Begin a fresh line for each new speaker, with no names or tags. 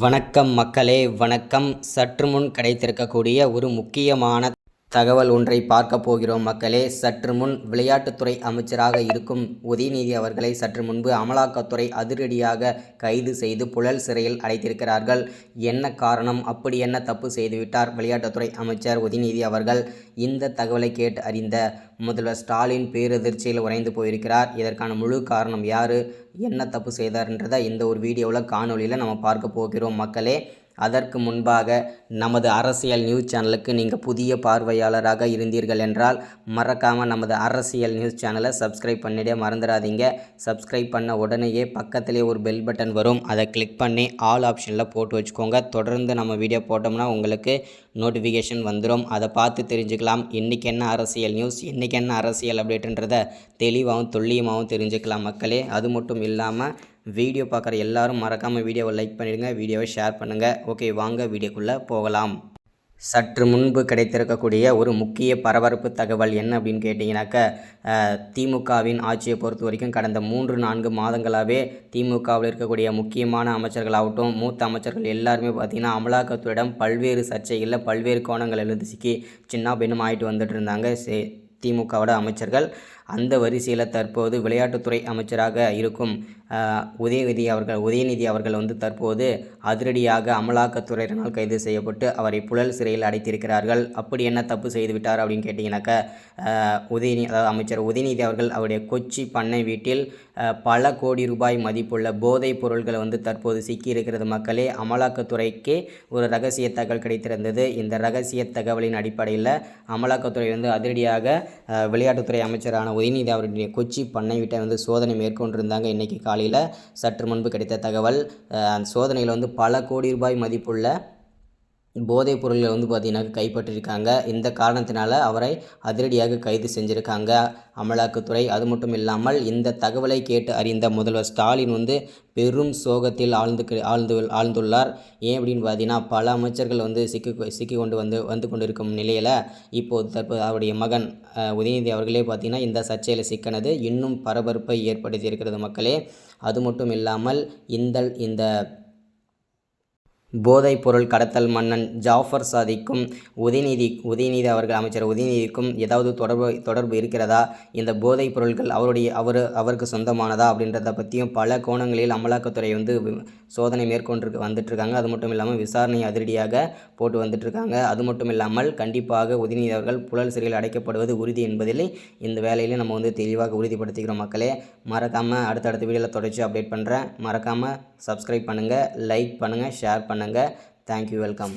வணக்கம் மக்களே வணக்கம். சற்று முன் கிடைத்திருக்கக்கூடிய ஒரு முக்கியமான தகவல் ஒன்றை பார்க்க போகிறோம் மக்களே. சற்று முன் விளையாட்டுத்துறை அமைச்சராக இருக்கும் உதயநிதி அவர்களை சற்று முன்பு அமலாக்கத்துறை அதிரடியாக கைது செய்து புழல் சிறையில் அடைத்திருக்கிறார்கள். என்ன காரணம்? அப்படி என்ன தப்பு செய்துவிட்டார் விளையாட்டுத்துறை அமைச்சர் உதயநிதி அவர்கள்? இந்த தகவலை கேட்டு அறிந்த முதல்வர் ஸ்டாலின் பேரதிர்ச்சியில் உறைந்து போயிருக்கிறார். இதற்கான முழு காரணம் யார்? என்ன தப்பு செய்தார்ன்றதை இந்த ஒரு வீடியோவில் காணொலியில் நம்ம பார்க்க போகிறோம் மக்களே. அதற்கு முன்பாக நமது அரசியல் நியூஸ் சேனலுக்கு நீங்கள் புதிய பார்வையாளராக இருந்தீர்கள் என்றால் மறக்காமல் நமது அரசியல் நியூஸ் சேனலை சப்ஸ்கிரைப் பண்ணிட மறந்துடாதீங்க. சப்ஸ்கிரைப் பண்ண உடனேயே பக்கத்திலே ஒரு பெல் பட்டன் வரும். அதை கிளிக் பண்ணி ஆல் ஆப்ஷனில் போட்டு வச்சுக்கோங்க. தொடர்ந்து நம்ம வீடியோ போட்டோம்னா உங்களுக்கு நோட்டிஃபிகேஷன் வந்துடும் அதை பார்த்து தெரிஞ்சுக்கலாம். இன்றைக்கி என்ன அரசியல் நியூஸ் இன்றைக்கி என்ன அரசியல் அப்டேட்டுன்றதை தெளிவாகவும் துல்லியமாகவும் தெரிஞ்சுக்கலாம் மக்களே. அது மட்டும் இல்லாமல் வீடியோ பார்க்குற எல்லாரும் மறக்காமல் வீடியோவை லைக் பண்ணிடுங்க வீடியோவை ஷேர் பண்ணுங்கள் ஓகே வாங்க வீடியோக்குள்ளே போகலாம். சற்று முன்பு கிடைத்திருக்கக்கூடிய ஒரு முக்கிய பரபரப்பு தகவல் என்ன அப்படின்னு கேட்டிங்கனாக்க திமுகவின் ஆட்சியை பொறுத்த வரைக்கும் கடந்த மூன்று நான்கு மாதங்களாகவே திமுகவில் இருக்கக்கூடிய முக்கியமான அமைச்சர்களாகட்டும் மூத்த அமைச்சர்கள் எல்லாருமே பார்த்திங்கன்னா அமலாக்கத்துடன் பல்வேறு சர்ச்சைகளில் பல்வேறு கோணங்களிலிருந்து சிக்கி சின்ன பெண்ணும் ஆகிட்டு வந்துட்டு இருந்தாங்க. சே திமுகவோட அமைச்சர்கள். அந்த வரிசையில் தற்போது விளையாட்டுத்துறை அமைச்சராக இருக்கும் உதயநிதி அவர்கள் உதயநிதி அவர்கள் வந்து தற்போது அதிரடியாக அமலாக்கத்துறையினால் கைது செய்யப்பட்டு அவரை புழல் சிறையில் அடைத்திருக்கிறார்கள். அப்படி என்ன தப்பு செய்து விட்டார் அப்படின்னு கேட்டிங்கனாக்கா உதயநிதி அதாவது அமைச்சர் உதயநிதி அவர்கள் அவருடைய கொச்சி பண்ணை வீட்டில் பல கோடி ரூபாய் மதிப்புள்ள போதைப் பொருள்கள் வந்து தற்போது சிக்கியிருக்கிறது மக்களே. அமலாக்கத்துறைக்கே ஒரு ரகசிய தகவல் கிடைத்திருந்தது. இந்த ரகசிய தகவலின் அடிப்படையில் அமலாக்கத்துறை வந்து அதிரடியாக விளையாட்டுத்துறை அமைச்சரான உதயநிதி அவருடைய கொச்சி பண்ணை வீட்டை வந்து சோதனை மேற்கொண்டிருந்தாங்க. இன்றைக்கி காலையில் சற்று முன்பு கிடைத்த தகவல் அந்த சோதனையில் வந்து பல கோடி ரூபாய் மதிப்புள்ள போதைப் பொருள்களை வந்து பார்த்திங்கன்னா கைப்பற்றியிருக்காங்க. இந்த காரணத்தினால அவரை அதிரடியாக கைது செஞ்சுருக்காங்க அமலாக்கத்துறை. அது மட்டும் இல்லாமல் இந்த தகவலை கேட்டு அறிந்த முதல்வர் ஸ்டாலின் வந்து பெரும் சோகத்தில் ஆழ்ந்து ஆழ்ந்து ஆழ்ந்துள்ளார். ஏன் அப்படின்னு பார்த்தீங்கன்னா பல அமைச்சர்கள் வந்து சிக்கி சிக்கி கொண்டு வந்து வந்து கொண்டிருக்கும் நிலையில் இப்போது தற்போது அவருடைய மகன் உதயநிதி அவர்களே பார்த்திங்கன்னா இந்த சர்ச்சையில் சிக்கனது. இன்னும் பரபரப்பை ஏற்படுத்தி இருக்கிறது மக்களே. அது மட்டும் இல்லாமல் இந்த இந்த போதைப் பொருள் கடத்தல் மன்னன் ஜாஃபர் சாதிக்கும் உதயநிதி உதயநிதி அவர்கள் அமைச்சர் உதயநிதிக்கும் ஏதாவது தொடர்பு தொடர்பு இருக்கிறதா? இந்த போதைப் பொருட்கள் அவருடைய அவர் அவருக்கு சொந்தமானதா? அப்படின்றத பற்றியும் பல கோணங்களில் அமலாக்கத்துறை வந்து சோதனை மேற்கொண்டு வந்துட்டுருக்காங்க அது மட்டும் இல்லாமல் விசாரணை அதிரடியாக போட்டு வந்துட்டுருக்காங்க அது மட்டும் இல்லாமல் கண்டிப்பாக உதயநிதி அவர்கள் புழல் சிறையில் அடைக்கப்படுவது உறுதி என்பதில் இந்த வேலையிலே நம்ம வந்து தெளிவாக உறுதிப்படுத்திக்கிறோம் மக்களே. மறக்காமல் அடுத்தடுத்த வீடியோவில் தொடர்ச்சி அப்டேட் பண்ணுறேன் மறக்காமல் சப்ஸ்கிரைப் பண்ணுங்கள் லைக் பண்ணுங்கள் ஷேர் பண்ணுங்கள் தேங்க்யூ வெல்கம்